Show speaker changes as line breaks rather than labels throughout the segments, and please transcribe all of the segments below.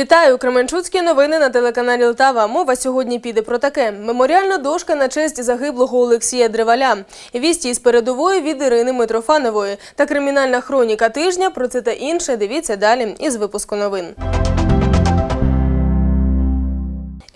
Вітаю! Кременчуцькі новини на телеканалі Лтава. Мова сьогодні піде про таке: меморіальна дошка на честь загиблого Олексія Древаля. Вісті із передової від Ірини Митрофанової та кримінальна хроніка тижня. Про це та інше дивіться далі із випуску новин.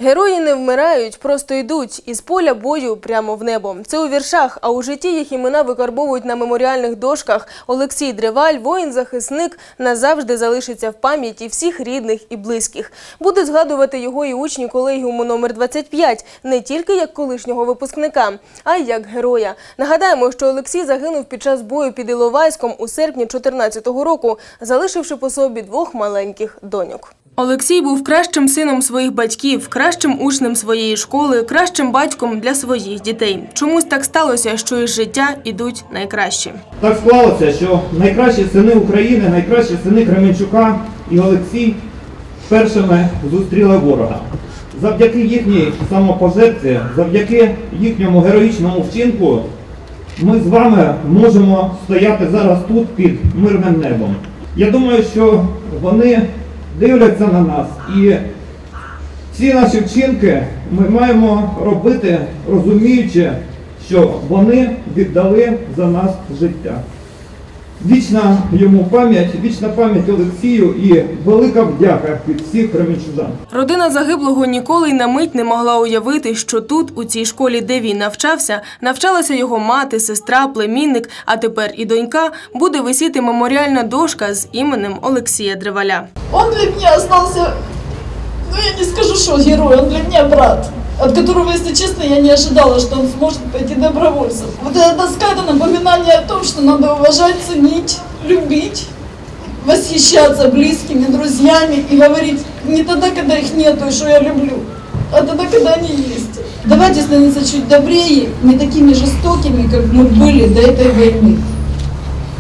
Герої не вмирають, просто йдуть із поля бою прямо в небо. Це у віршах, а у житті їх імена викарбовують на меморіальних дошках. Олексій Древаль, воїн-захисник, назавжди залишиться в пам'яті всіх рідних і близьких. Буде згадувати його і учні колегіуму номер 25 не тільки як колишнього випускника, а й як героя. Нагадаємо, що Олексій загинув під час бою під Іловайськом у серпні 2014 року, залишивши по собі двох маленьких доньок. Олексій був кращим сином своїх батьків, кращим учнем своєї школи, кращим батьком для своїх дітей. Чомусь так сталося, що із життя ідуть найкращі.
Так склалося, що найкращі сини України, найкращі сини Кременчука і Олексій першими зустріли ворога. Завдяки їхній самопожертві, завдяки їхньому героїчному вчинку, ми з вами можемо стояти зараз тут під мирним небом. Я думаю, що вони дивляться на нас і всі наші вчинки ми маємо робити, розуміючи, що вони віддали за нас життя. Вічна йому пам'ять, вічна пам'ять Олексію і велика вдяка від всіх кременчужан.
Родина загиблого ніколи й на мить не могла уявити, що тут, у цій школі, де він навчався, навчалася його мати, сестра, племінник, а тепер і донька, буде висіти меморіальна дошка з іменем Олексія Древаля.
Он для меня остался, ну я не скажу, что герой, он для меня брат, от которого, если честно, я не ожидала, что он сможет пойти добровольцем. Вот эта доска – это напоминание о том, что надо уважать, ценить, любить, восхищаться близкими, друзьями и говорить не тогда, когда их нету и что я люблю, а тогда, когда они есть. Давайте становиться чуть добрее, не такими жестокими, как мы были до этой войны.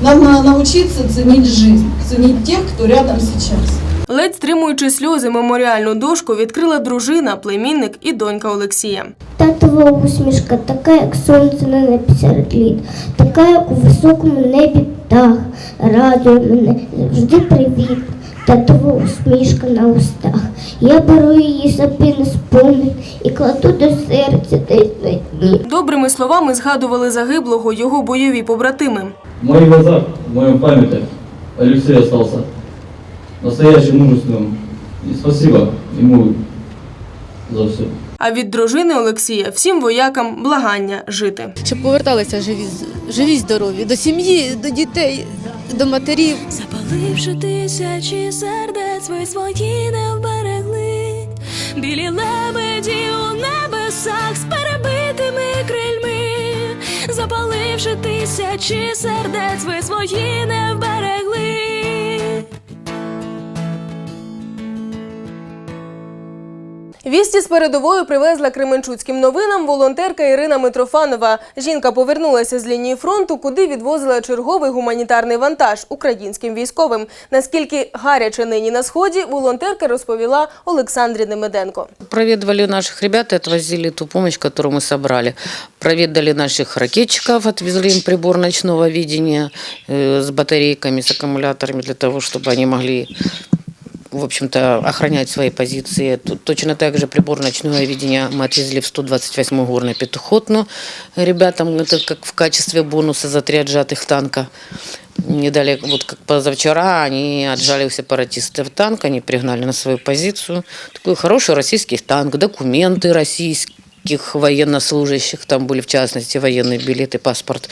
Нам надо научиться ценить жизнь, ценить тех, кто рядом сейчас.
Ледь стримуючи сльози, меморіальну дошку відкрила дружина, племінник і донька Олексія.
Татова усмішка, така, як сонце на небі серед літ, така, як у високому небі птах, радує мене завжди привіт. Татова усмішка на устах. Я беру її собі на спомин і кладу до серця десь на дні.
Добрими словами згадували загиблого його бойові побратими.
В моих глазах, в моем памяти Алексей остался настоящим мужественным. И спасибо ему за все.
А від дружини Олексія всім воякам благання жити.
щоб поверталися живі, живі здорові до сім'ї, до дітей, до матерів.
Запаливши тисячі сердець, ви свої не вберегли, білі лебеді у небесах з перебитими крильми, запаливши тисячі сердець, ви свої не вберегли.
Вісті з передовою привезла кременчуцьким новинам волонтерка Ірина Митрофанова. Жінка повернулася з лінії фронту, куди відвозила черговий гуманітарний вантаж українським військовим. Наскільки гаряче нині на сході, волонтерка розповіла Олександрі Немеденко.
Проведывали наших ребят и отвозили ту помощь, которую мы собрали. Проведали наших ракетчиков, отвезли им прибор ночного видения э, с батарейками, с аккумуляторами для того, чтобы они могли в общем-то, охранять свои позиции. Тут Точно так же прибор ночного видения мы отвезли в 128-ю горную пятихотную ребятам, это как в качестве бонуса за три отжатых танка. Не дали, вот как позавчера, они отжали у сепаратистов танк, они пригнали на свою позицию. Такой хороший российский танк, документы российских военнослужащих, там были в частности военные билеты, паспорт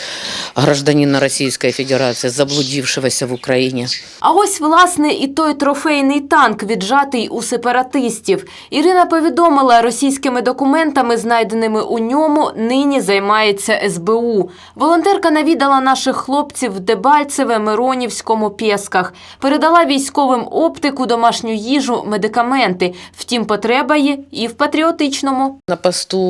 гражданина Российской Федерации, заблудившегося в Украине.
А ось, власне, і той трофейний танк, віджатий у сепаратистів. Ірина повідомила, російськими документами, знайденими у ньому, нині займається СБУ. Волонтерка навідала наших хлопців в Дебальцеве, Миронівському, Пєсках. Передала військовим оптику, домашню їжу, медикаменти. Втім, потреба є і в патріотичному.
На посту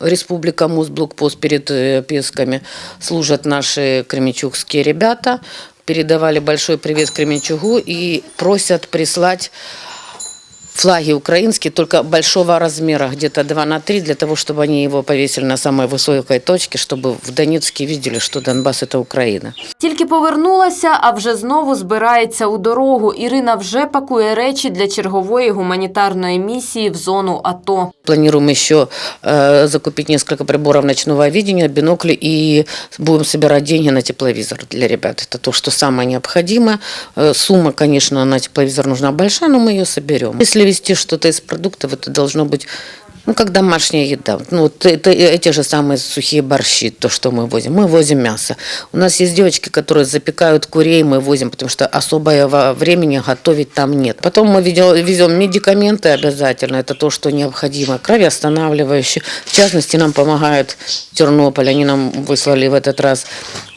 Республика Мосблокпост перед э, Песками служат наши кременчугские ребята. Передавали большой привет Кременчугу и просят прислать флаги украинские, только большого размера, где-то 2 на 3, для того, чтобы они его повесили на самой высокой точке, чтобы в Донецке видели, что Донбасс – это Украина.
Тільки повернулася, а вже знову збирається у дорогу. Ірина вже пакує речі для чергової гуманітарної місії в зону АТО.
Планируем еще э, закупить несколько приборов ночного видения, бинокли и будем собирать деньги на тепловизор для ребят. Это то, что самое необходимое. Э, сумма, конечно, на тепловизор нужна большая, но мы ее соберем. Если вести что-то из продуктов, это должно быть ну, как домашняя еда. Ну, вот это эти же самые сухие борщи, то, что мы возим. Мы возим мясо. У нас есть девочки, которые запекают курей, мы возим, потому что особого времени готовить там нет. Потом мы ведем, везем медикаменты обязательно, это то, что необходимо, кровоостанавливающие. В частности, нам помогает Тернополь, они нам выслали в этот раз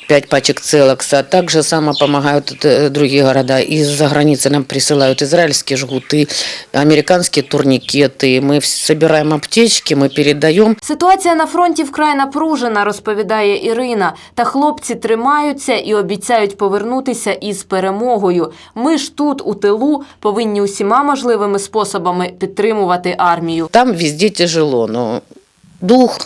пять пачек целокса. Также само помогают э, другие города. Из-за границы нам присылают израильские жгуты, американские турникеты. Мы вс- собираем аптечки, мы передаем.
Ситуація на фронті вкрай напружена, розповідає Ірина. Та хлопці тримаються і обіцяють повернутися із перемогою. Ми ж тут, у тилу, повинні усіма можливими способами підтримувати армію.
Там везде тяжело, но дух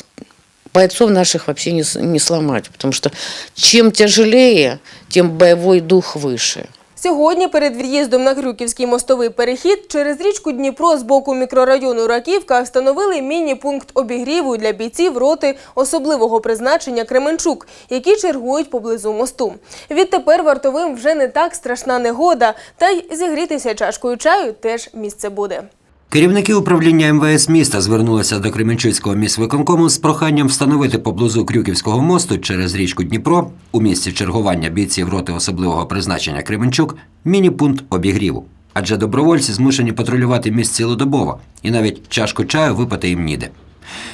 бойцов наших вообще не, не сломать, потому что чем тяжелее, тем боевой дух выше.
Сьогодні перед в'їздом на Крюківський мостовий перехід через річку Дніпро з боку мікрорайону Раківка встановили міні-пункт обігріву для бійців роти особливого призначення Кременчук, які чергують поблизу мосту. Відтепер вартовим вже не так страшна негода, та й зігрітися чашкою чаю теж місце буде.
Керівники управління МВС міста звернулися до Кременчуцького міськвиконкому з проханням встановити поблизу Крюківського мосту через річку Дніпро у місці чергування бійців роти особливого призначення Кременчук міні-пункт обігріву. Адже добровольці змушені патрулювати міст цілодобово, і навіть чашку чаю випити їм ніде.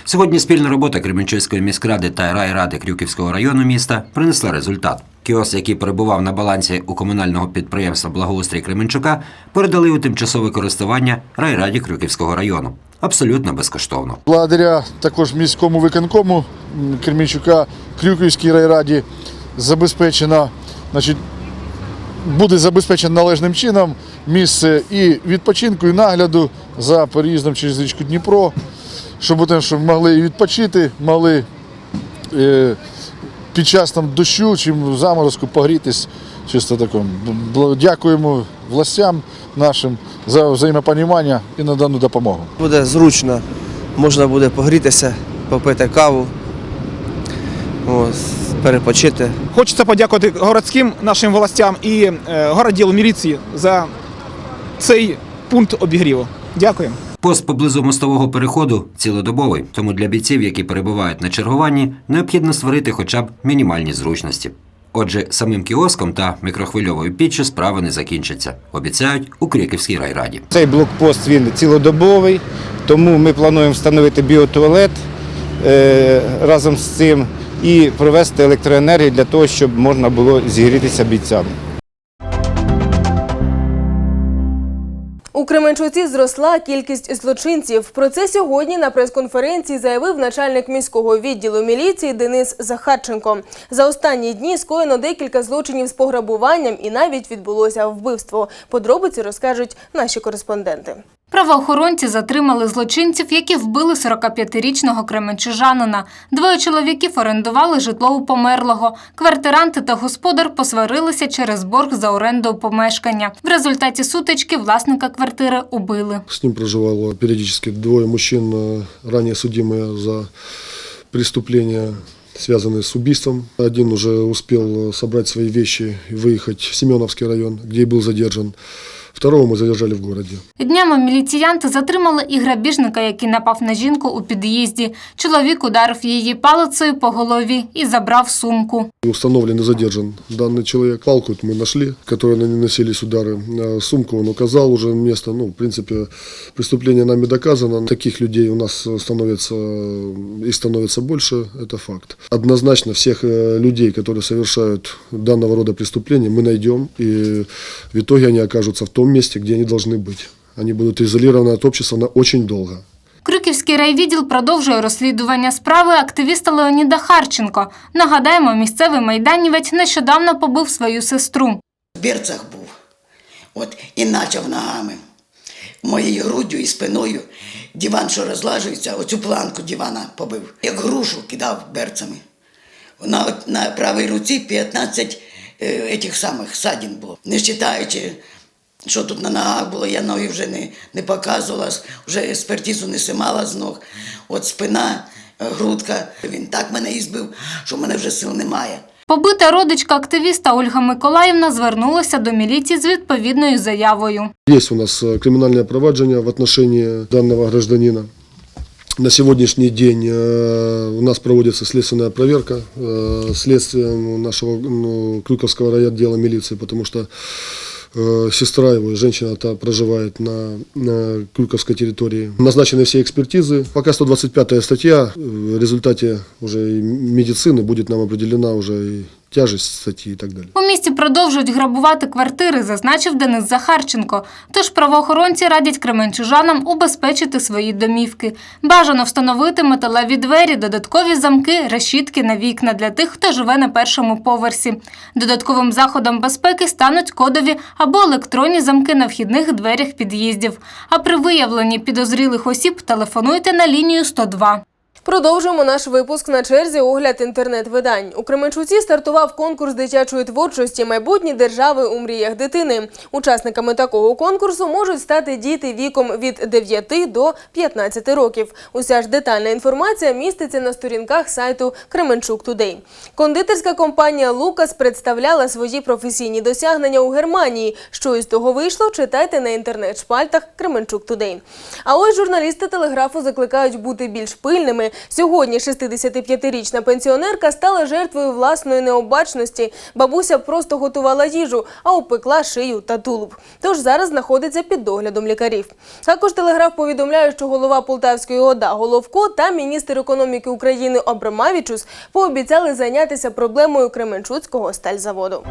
Сьогодні спільна робота Кременчуцької міськради та райради Крюківського району міста принесла результат. Кіос, який перебував на балансі у комунального підприємства Благоустрій Кременчука, передали у тимчасове користування райраді Крюківського району. Абсолютно безкоштовно.
Благодаря також міському виконкому Кременчука Крюківській райраді забезпечено, значить, буде забезпечено належним чином місце і відпочинку, і нагляду за переїздом через річку Дніпро, щоб, щоб могли і відпочити, могли е, під час там, дощу чи заморозку погрітись. Чисто такому. Дякуємо властям нашим за взаємопонімання і надану допомогу.
Буде зручно, можна буде погрітися, попити каву, ось, перепочити.
Хочеться подякувати городським нашим властям і е, городділу міліції за цей пункт обігріву. Дякуємо.
Пост поблизу мостового переходу цілодобовий, тому для бійців, які перебувають на чергуванні, необхідно створити хоча б мінімальні зручності. Отже, самим кіоском та мікрохвильовою піччю справи не закінчаться, обіцяють у Криківській райраді.
Цей блокпост він цілодобовий, тому ми плануємо встановити біотуалет е, разом з цим і провести електроенергію для того, щоб можна було зігрітися бійцям.
У Кременчуці зросла кількість злочинців. Про це сьогодні на прес-конференції заявив начальник міського відділу міліції Денис Захарченко. За останні дні скоєно декілька злочинів з пограбуванням і навіть відбулося вбивство. Подробиці розкажуть наші кореспонденти.
Правоохоронці затримали злочинців, які вбили 45-річного кременчужанина. Двоє чоловіків орендували житло у померлого. Квартиранти та господар посварилися через борг за оренду помешкання. В результаті сутички власника квартири убили.
С ним проживало периодически двое мужчин, э, ранее судимые за преступления, связанные с убийством. Один уже успел э, собрать свои вещи и выехать в Семеновский район, где и был задержан. Второго мы задержали в городе.
Днями міліціянти затримали і грабіжника, який напав на жінку у під'їзді. Чоловік ударив її палицею по голові і забрав сумку.
Установлен и задержан данный человек. Палку мы нашли, которой наносились удары. Э, Сумку он указал уже место. Ну, в принципе, преступление нами доказано. Таких людей у нас э, становится э, и становится больше, это факт. Однозначно всех э, людей, которые совершают данного рода преступления, мы найдем. И в итоге они окажутся в том месте, где они должны быть. Они будут изолированы от общества на очень долго.
Крюківський райвідділ продовжує розслідування справи активіста Леоніда Харченко. Нагадаємо, місцевий майданівець нещодавно побив свою сестру.
В бірцях був. От, і почав ногами. моєю груддю і спиною. Диван, що розлажується, оцю планку дивана побив. Як грушу кидав берцями. На, на правій руці 15 е, етих самих садін було. Не вважаючи, що тут на ногах було, я ноги вже не, не показувала, вже експертизу не симала з ног. От спина, е, грудка. Він так мене і збив, що в мене вже сил немає.
Побита родичка активіста Ольга Миколаївна звернулася до міліції з відповідною заявою.
Есть у нас э, криминальное проваджение в отношении данного гражданина. На сегодняшний день э, у нас проводится следственная проверка э, следствием нашего ну, Крюковского райотдела милиции, потому что э, Сестра его, женщина та проживает на, на Крюковской территории. Назначены все экспертизы. Пока 125 статья, э, в результате уже медицины будет нам определена уже тяжесть статьи и так далее.
У місті продовжують грабувати квартири, зазначив Денис Захарченко. Тож правоохоронці радять кременчужанам убезпечити свої домівки. Бажано встановити металеві двері, додаткові замки, решітки на вікна для тих, хто живе на першому поверсі. Додатковим заходом безпеки стануть кодові або електронні замки на вхідних дверях під'їздів. А при виявленні підозрілих осіб телефонуйте на лінію 102.
Продовжуємо наш випуск на черзі огляд інтернет-видань. У Кременчуці стартував конкурс дитячої творчості майбутні держави у мріях дитини. Учасниками такого конкурсу можуть стати діти віком від 9 до 15 років. Уся ж детальна інформація міститься на сторінках сайту Кременчук Тудей. Кондитерська компанія Лукас представляла свої професійні досягнення у Германії. Що із того вийшло, читайте на інтернет-шпальтах Кременчук Тудей. А ось журналісти телеграфу закликають бути більш пильними. Сьогодні 65-річна пенсіонерка стала жертвою власної необачності. Бабуся просто готувала їжу, а опекла шию та тулуб. Тож зараз знаходиться під доглядом лікарів. Також телеграф повідомляє, що голова Полтавської ОДА Головко та міністр економіки України Абрамавічус пообіцяли зайнятися проблемою Кременчуцького стальзаводу.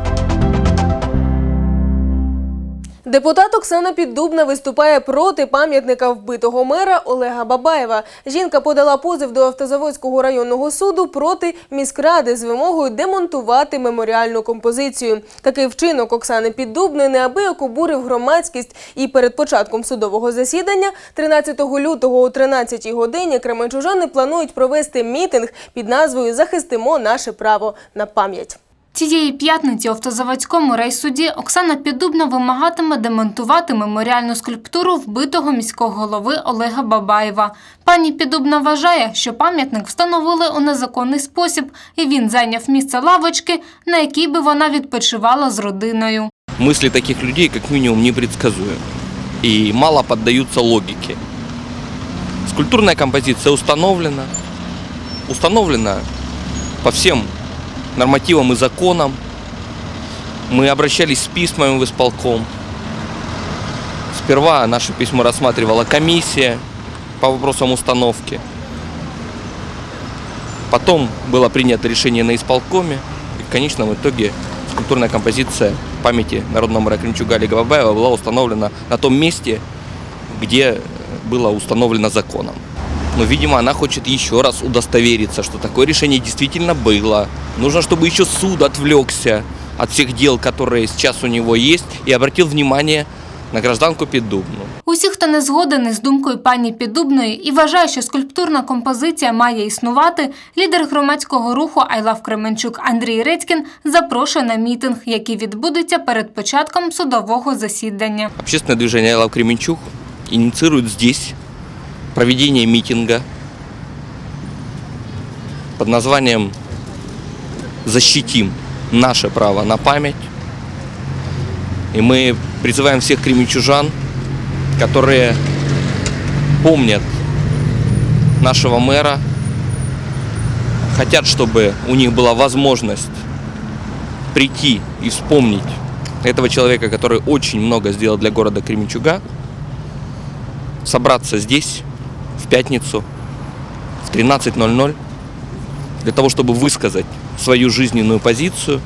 Депутат Оксана Піддубна виступає проти пам'ятника вбитого мера Олега Бабаєва. Жінка подала позов до Автозаводського районного суду проти міськради з вимогою демонтувати меморіальну композицію. Такий вчинок Оксани Піддубної неабияк обурив громадськість. І перед початком судового засідання 13 лютого о 13 годині кременчужани планують провести мітинг під назвою Захистимо наше право на пам'ять.
Цієї п'ятниці у автозаводському райсуді Оксана Піддубна вимагатиме демонтувати меморіальну скульптуру вбитого міського голови Олега Бабаєва. Пані Піддубна вважає, що пам'ятник встановили у незаконний спосіб, і він зайняв місце лавочки, на якій би вона відпочивала з родиною.
Мысли таких людей как минимум непредсказуемы и мало поддаются логике. Скульптурная композиция установлена, установлена по всем нормативам и законам. Мы обращались с письмами в исполком. Сперва наше письмо рассматривала комиссия по вопросам установки. Потом было принято решение на исполкоме. И в конечном итоге скульптурная композиция памяти народного мэра Кремчуга Олега Бабаева была установлена на том месте, где было установлено законом. Но, видимо, она хочет еще раз удостовериться, что такое решение действительно было. Нужно, чтобы еще суд отвлекся от всех дел, которые сейчас у него есть, и обратил внимание на гражданку Піддубну.
Усі, хто не згоден із думкою пані Піддубної і вважає, що скульптурна композиція має існувати, лідер громадського руху «I love Кременчук Андрій Редькін запрошує на мітинг, який відбудеться перед початком судового засідання.
Общественное движение «Лав Кременчуг» инициирует здесь проведение митинга под названием «Защитим наше право на память». И мы призываем всех кременчужан, которые помнят нашего мэра, хотят, чтобы у них была возможность прийти и вспомнить этого человека, который очень много сделал для города Кременчуга, собраться здесь в пятницу в 13.00 для того, чтобы высказать свою жизненную позицию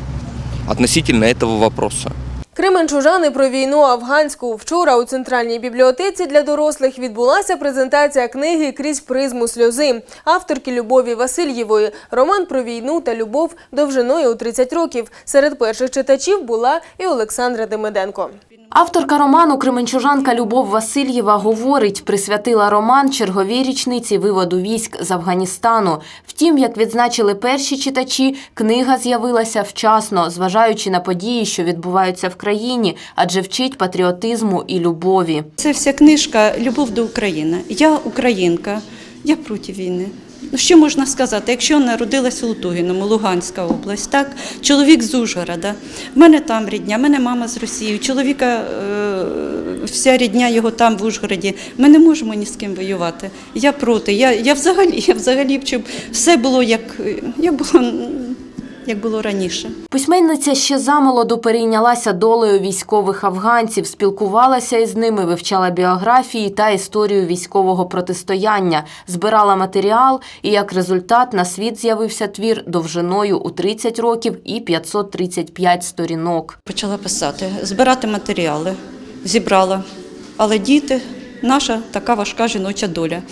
относительно этого вопроса.
Кременчужани про війну афганську. Вчора у центральній бібліотеці для дорослих відбулася презентація книги Крізь призму сльози авторки Любові Васильєвої. Роман про війну та любов довжиною у 30 років. Серед перших читачів була і Олександра Демиденко.
Авторка роману Кременчужанка Любов Васильєва говорить, присвятила роман черговій річниці виводу військ з Афганістану. Втім, як відзначили перші читачі, книга з'явилася вчасно, зважаючи на події, що відбуваються в країні, адже вчить патріотизму і любові.
Це вся книжка Любов до України. Я українка, я проти війни. Ну, що можна сказати? Якщо народилася у Лутугіному, Луганська область, так? Чоловік з Ужгорода. В мене там рідня, в мене мама з Росії, чоловіка е, вся рідня його там в Ужгороді. Ми не можемо ні з ким воювати. Я проти. Я, я взагалі, я взагалі, щоб все було як, як було, як було раніше.
Письменниця ще замолоду перейнялася долею військових афганців, спілкувалася із ними, вивчала біографії та історію військового протистояння, збирала матеріал, і як результат на світ з'явився твір довжиною у 30 років і 535 сторінок.
Почала писати, збирати матеріали, зібрала. Але діти, наша така важка жіноча доля.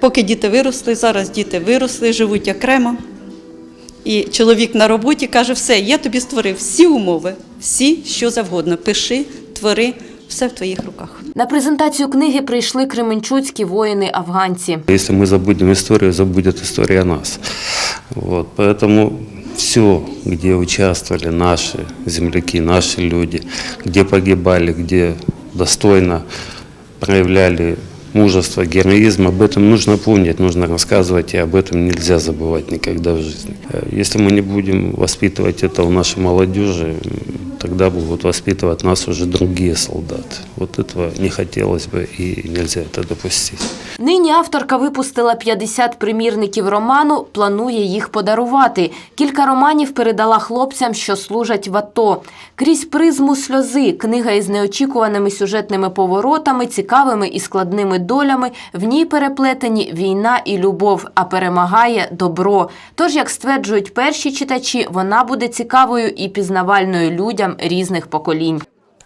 Поки діти виросли, зараз діти виросли, живуть окремо. І чоловік на роботі каже: все, я тобі створив всі умови, всі, що завгодно. Пиши, твори, все в твоїх руках.
На презентацію книги прийшли кременчуцькі воїни-афганці.
Если мы забудем историю, забудет история нас. Вот, поэтому все, где участвовали наши земляки, наши люди, где погибали, где достойно проявляли мужество, героизм, об этом нужно помнить, нужно рассказывать, и об этом нельзя забывать никогда в жизни. Э, Если мы не будем воспитывать это у нашей молодежи, м, тогда будут воспитывать нас уже другие солдаты. Вот этого не хотелось бы и нельзя это допустить.
Нині авторка випустила 50 примірників роману, планує їх подарувати. Кілька романів передала хлопцям, що служать в АТО. Крізь призму сльози, книга із неочікуваними сюжетними поворотами, цікавими і складними долями. В ній переплетені війна і любов, а перемагає добро. Тож, як стверджують перші читачі, вона буде цікавою і пізнавальною людям різних поколінь.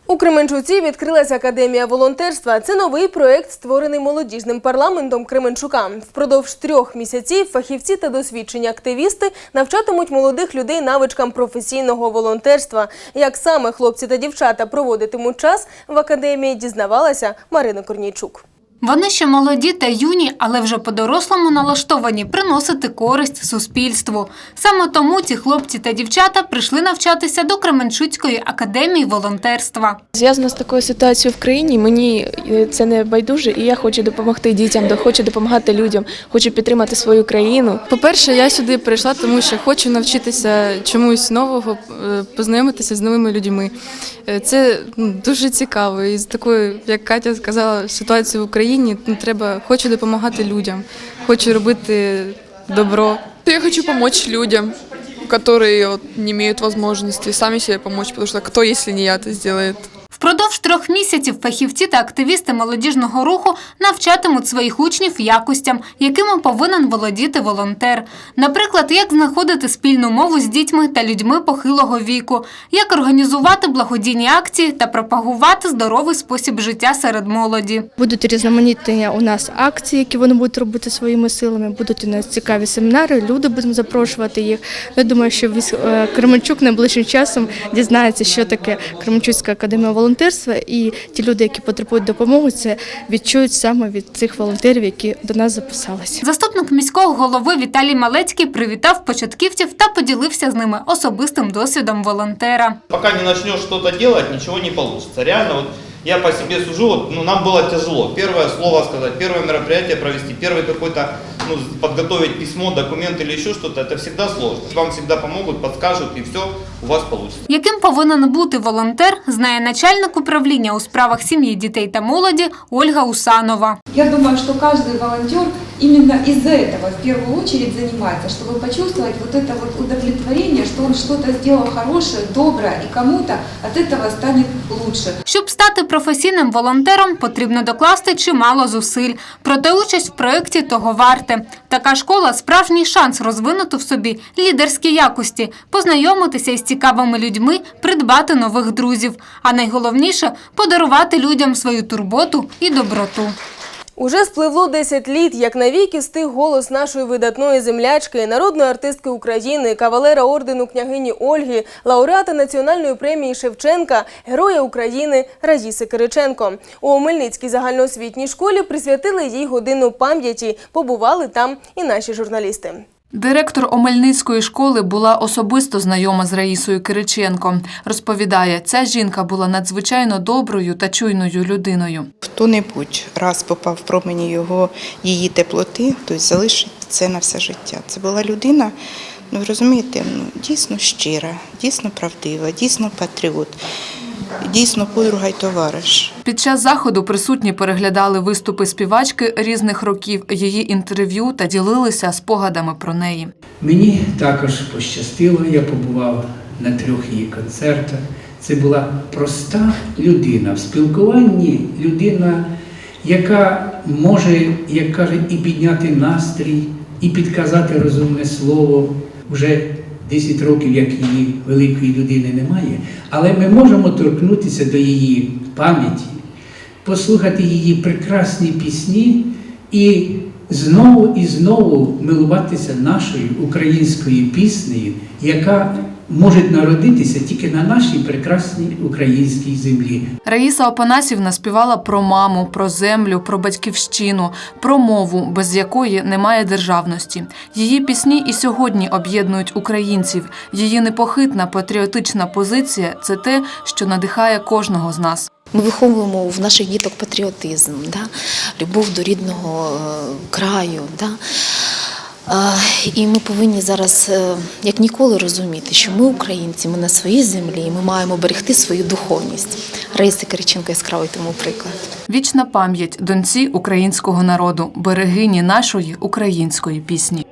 У Кременчуці відкрилася академія волонтерства. Це новий проект, створений молодіжним парламентом Кременчука. Впродовж трьох місяців фахівці та досвідчені активісти навчатимуть молодих людей навичкам професійного волонтерства. Як саме хлопці та дівчата проводитимуть час в академії, дізнавалася Марина Корнійчук.
Вони ще молоді та юні, але вже по-дорослому налаштовані приносити користь суспільству. Саме тому ці хлопці та дівчата прийшли навчатися до Кременчуцької академії волонтерства.
Зв'язано з такою ситуацією в країні, мені е, це не байдуже, і я хочу допомогти дітям, до- хочу допомагати людям, хочу підтримати свою країну.
По-перше, я сюди прийшла, тому що хочу навчитися чомусь нового, е, познайомитися з новими людьми. Е, Це ну, дуже цікаво. І з такою, як Катя сказала, ситуацією в Україні ну, треба хочу допомагати людям, хочу робити добро.
Я хочу помочь людям, которые вот, не имеют возможности сами себе помочь, потому что кто, если не я, это сделает?
Впродовж трьох місяців фахівці та активісти молодіжного руху навчатимуть своїх учнів якостям, якими повинен володіти волонтер. Наприклад, як знаходити спільну мову з дітьми та людьми похилого віку, як організувати благодійні акції та пропагувати здоровий спосіб життя серед молоді.
Будуть різноманітні у нас акції, які вони будуть робити своїми силами. Будуть у нас цікаві семінари, люди будемо запрошувати їх. Я думаю, що е, Кременчук найближчим часом дізнається, що таке Кременчуцька академія волонтерства, і ті люди, які потребують допомоги, це відчують саме від цих волонтерів, які до нас записалися.
Заступник міського голови Віталій Малецький привітав початківців та поділився з ними особистим досвідом волонтера.
Пока не начнешь что-то делать, ничего не получится. Реально, вот я по себе сужу, вот, ну, нам было тяжело. Первое слово сказать, первое мероприятие провести, первый какой-то, ну, подготовить письмо, документ или еще что-то, это всегда сложно. Вам всегда помогут, подскажут, и все у вас получится.
Яким повинен бути волонтер, знає начальник управління у справах сім'ї, дітей та молоді Ольга Усанова.
Я думаю, что каждый волонтер именно из-за этого в первую очередь занимается, чтобы почувствовать вот это вот удовлетворение, что он что-то сделал хорошее, доброе, и кому-то от этого станет лучше.
Щоб стати професійним волонтером, потрібно докласти чимало зусиль. Проте участь в проєкті того варте. Така школа справжній шанс розвинути в собі лідерські якості, познайомитися із цікавими людьми, придбати нових друзів. А найголовніше подарувати людям свою турботу і доброту.
Уже спливло 10 літ, як навіки стиг голос нашої видатної землячки, народної артистки України, кавалера ордену княгині Ольги, лауреата національної премії Шевченка, героя України Раїси Кириченко. У Омельницькій загальноосвітній школі присвятили їй годину пам'яті. Побували там і наші журналісти.
Директор Омельницької школи була особисто знайома з Раїсою Кириченко. Розповідає, ця жінка була надзвичайно доброю та чуйною людиною.
Хто-небудь раз попав в промені його її теплоти, то залишить це на все життя. Це була людина, ну розумієте, ну дійсно щира, дійсно правдива, дійсно патріот, дійсно подруга й товариш.
Під час заходу присутні переглядали виступи співачки різних років, її інтерв'ю та ділилися спогадами про неї.
Мені також пощастило, я побував на трьох її концертах. Це була проста людина в спілкуванні, людина, яка може, як каже, і підняти настрій, і підказати розумне слово. Вже 10 років, як її великої людини немає, але ми можемо торкнутися до її пам'яті, послухати її прекрасні пісні і знову і знову милуватися нашою українською піснею, яка може народитися тільки на нашій прекрасній українській землі.
Раїса Опанасівна співала про маму, про землю, про батьківщину, про мову, без якої немає державності. Її пісні і сьогодні об'єднують українців. Її непохитна патріотична позиція це те, що надихає кожного з нас.
Ми виховуємо в наших діток патріотизм, да? любов до рідного е, краю. Да? І ми повинні зараз, е, як ніколи, розуміти, що ми українці, ми на своїй землі, і ми маємо берегти свою духовність. Раїса Кириченко яскравий тому приклад.
Вічна пам'ять донці українського народу, берегині нашої української пісні.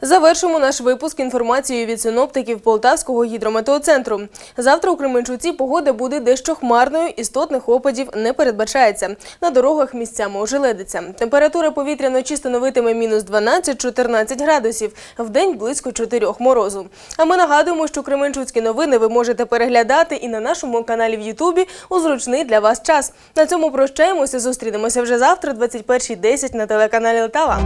Завершимо наш випуск інформацією від синоптиків Полтавського гідрометеоцентру. Завтра у Кременчуці погода буде дещо хмарною, істотних опадів не передбачається. На дорогах місцями ожеледиться. Температура повітря вночі становитиме мінус 12-14 градусів, вдень близько 4 морозу. А ми нагадуємо, що Кременчуцькі новини ви можете переглядати і на нашому каналі в Ютубі у зручний для вас час. На цьому прощаємося, зустрінемося вже завтра, 21.10 на телеканалі Лтава.